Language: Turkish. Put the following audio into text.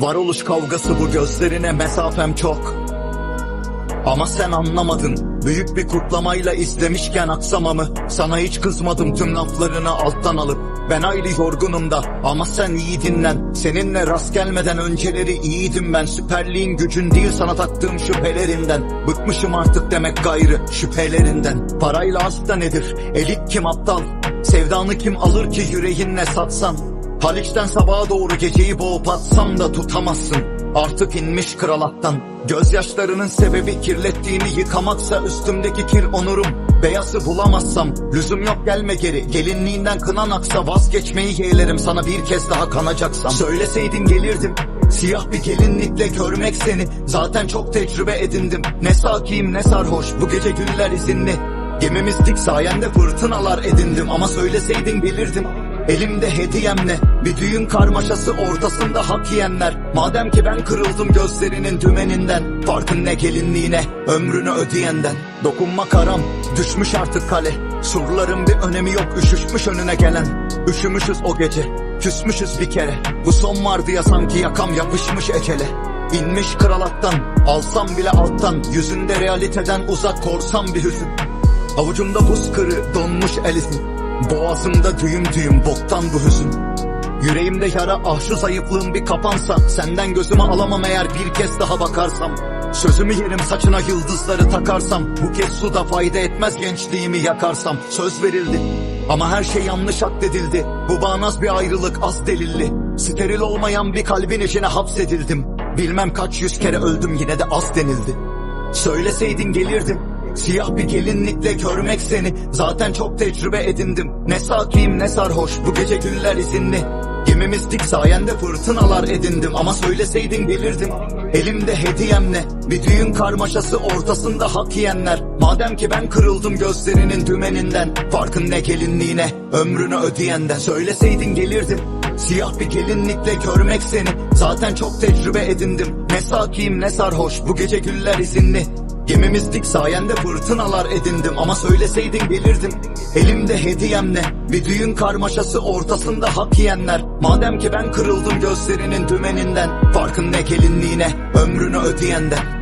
Varoluş kavgası bu gözlerine mesafem çok. Ama sen anlamadın Büyük bir kutlamayla izlemişken aksamamı. Sana hiç kızmadım tüm laflarını alttan alıp. Ben ayrı yorgunum da ama sen iyi dinlen. Seninle rast gelmeden önceleri iyiydim ben. Süperliğin gücün değil sana taktığım şüphelerinden. Bıkmışım artık demek gayrı şüphelerinden. Parayla aşk da nedir? Elit kim aptal? Sevdanı kim alır ki yüreğinle satsan Haliç'ten sabaha doğru geceyi boğup atsam da tutamazsın. Artık inmiş kral attan Gözyaşlarının sebebi kirlettiğini yıkamaksa üstümdeki kir onurum. Beyazı bulamazsam lüzum yok gelme geri. Gelinliğinden kınan aksa vazgeçmeyi yeğlerim. Sana bir kez daha kanacaksam. Söyleseydin gelirdim. Siyah bir gelinlikle görmek seni. Zaten çok tecrübe edindim. Ne sakiyim ne sarhoş. Bu gece güller izinli. Gemimiz dik sayende fırtınalar edindim. Ama söyleseydin gelirdim Elimde hediyemle bir düğün karmaşası ortasında hak yiyenler. Madem ki ben kırıldım gözlerinin dümeninden Farkın ne gelinliğine ömrünü ödeyenden. Dokunma karam düşmüş artık kale. Surların bir önemi yok üşüşmüş önüne gelen. Üşümüşüz o gece küsmüşüz bir kere. Bu son vardı ya sanki yakam yapışmış ecele İnmiş kralattan alsam bile alttan. Yüzünde realiteden uzak korsam bir hüzün Avucumda buz kırı donmuş el izin Boğazımda düğüm düğüm boktan bu hüzün. Yüreğimde yara ah şu zayıflığım bir kapansa Senden gözümü alamam eğer bir kez daha bakarsam. Sözümü yerim saçına yıldızları takarsam. Bu kez suda fayda etmez gençliğimi yakarsam. Söz verildi ama her şey yanlış addedildi Bu bağnaz bir ayrılık az delilli. Steril olmayan bir kalbin içine hapsedildim. Bilmem kaç yüz kere öldüm yine de az denildi. Söyleseydin gelirdim Siyah bir gelinlikle görmek seni. Zaten çok tecrübe edindim. Ne sakiyim ne sarhoş. Bu gece güller izinli. Gemimiz dik sayende fırtınalar edindim. Ama söyleseydin gelirdim. Elimde hediyemle Bir düğün karmaşası ortasında hak yiyenler. Madem ki ben kırıldım gözlerinin dümeninden. Farkın ne gelinliğine? Ömrünü ödeyenden. Söyleseydin gelirdim. Siyah bir gelinlikle görmek seni. Zaten çok tecrübe edindim. Ne sakiyim ne sarhoş. Bu gece güller izinli Gemimiz dik sayende fırtınalar edindim. Ama söyleseydin gelirdim. Elimde hediyemle Bir düğün karmaşası ortasında hak yiyenler. Madem ki ben kırıldım gözlerinin dümeninden. Farkın ne gelinliğine? Ömrünü ödeyenden